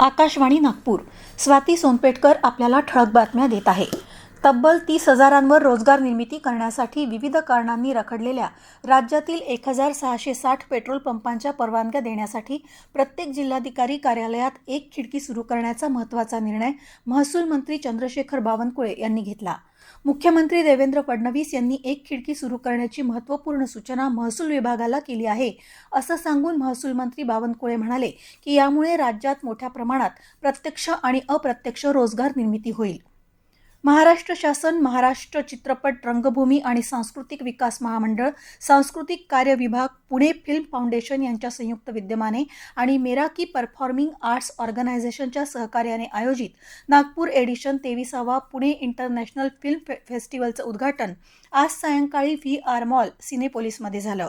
आकाशवाणी नागपूर. स्वाती सोनपेटकर आपल्याला ठळक बातम्या देत आहे. तब्बल तीस हजारांवर रोजगार निर्मिती करण्यासाठी विविध कारणांनी रखडलेल्या राज्यातील एक हजार सहाशे साठ पेट्रोल पंपांच्या परवानग्या देण्यासाठी प्रत्येक जिल्हाधिकारी कार्यालयात एक खिडकी सुरू करण्याचा महत्त्वाचा निर्णय महसूल मंत्री चंद्रशेखर बावनकुळे यांनी घेतला. मुख्यमंत्री देवेंद्र फडणवीस यांनी एक खिडकी सुरू करण्याची महत्त्वपूर्ण सूचना महसूल विभागाला केली आहे असं सांगून महसूल मंत्री बावनकुळे म्हणाले की यामुळे राज्यात मोठ्या प्रमाणात प्रत्यक्ष आणि अप्रत्यक्ष रोजगार निर्मिती होईल. महाराष्ट्र शासन महाराष्ट्र चित्रपट रंगभूमी आणि सांस्कृतिक विकास महामंडळ सांस्कृतिक कार्य विभाग पुणे फिल्म फाउंडेशन यांच्या संयुक्त विद्यमाने आणि मेराकी परफॉर्मिंग आर्ट्स ऑर्गनायझेशनच्या सहकार्याने आयोजित नागपूर एडिशन तेविसावा पुणे इंटरनॅशनल फिल्म फे फेस्टिवलचं उद्घाटन आज सायंकाळी व्ही आर मॉल सिनेपोलिसमध्ये झालं.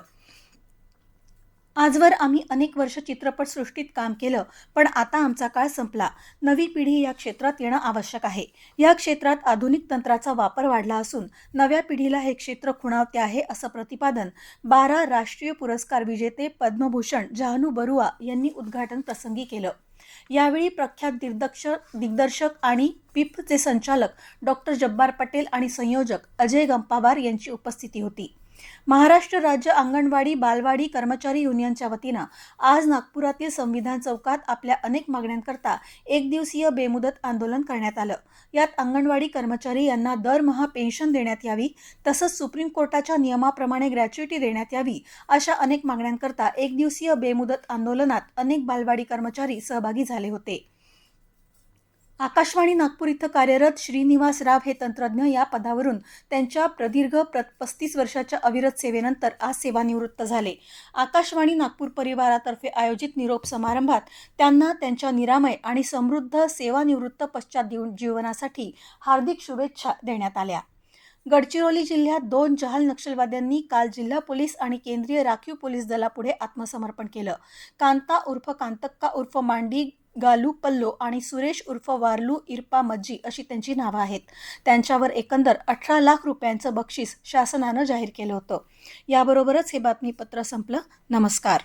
आजवर आम्ही अनेक वर्ष चित्रपटसृष्टीत काम केलं पण आता आमचा काळ संपला. नवी पिढी या क्षेत्रात येणं आवश्यक आहे. या क्षेत्रात आधुनिक तंत्राचा वापर वाढला असून नव्या पिढीला हे क्षेत्र खुणावते आहे असं प्रतिपादन बारा राष्ट्रीय पुरस्कार विजेते पद्मभूषण जहानू बरुआ यांनी उद्घाटन प्रसंगी केलं. यावेळी प्रख्यात दिग्दर्शक दिग्दर्शक आणि पिफचे संचालक डॉक्टर जब्बार पटेल आणि संयोजक अजय गंपावार यांची उपस्थिती होती. महाराष्ट्र राज्य अंगणवाडी बालवाडी कर्मचारी युनियनच्या वतीनं आज नागपुरातील संविधान चौकात आपल्या अनेक मागण्यांकरता एक दिवसीय बेमुदत आंदोलन करण्यात आलं. यात अंगणवाडी कर्मचारी यांना दरमहा पेन्शन देण्यात यावी तसंच सुप्रीम कोर्टाच्या नियमाप्रमाणे ग्रॅच्युइटी देण्यात यावी अशा अनेक मागण्यांकरता एक दिवसीय बेमुदत आंदोलनात अनेक बालवाडी कर्मचारी सहभागी सहभागी झाले होते. आकाशवाणी नागपूर इथं कार्यरत श्रीनिवास राव हे तंत्रज्ञ या पदावरून त्यांच्या प्रदीर्घ प्र पस्तीस वर्षाच्या अविरत सेवेनंतर आज सेवानिवृत्त झाले. आकाशवाणी नागपूर परिवारातर्फे आयोजित निरोप समारंभात त्यांना त्यांच्या निरामय आणि समृद्ध सेवानिवृत्त पश्चात जीवनासाठी हार्दिक शुभेच्छा देण्यात आल्या. गडचिरोली जिल्ह्यात दोन जहाल नक्षलवाद्यांनी काल जिल्हा पोलीस आणि केंद्रीय राखीव पोलीस दलापुढे आत्मसमर्पण केलं. कांता उर्फ कांतक्का उर्फ मांडी गालू पल्लो आणि सुरेश उर्फ वारलू इरपा मज्जी अशी त्यांची नावं आहेत. त्यांच्यावर एकंदर अठरा लाख रुपयांचं बक्षीस शासनानं जाहीर केलं होतं. याबरोबरच हे बातमीपत्र संपलं. नमस्कार.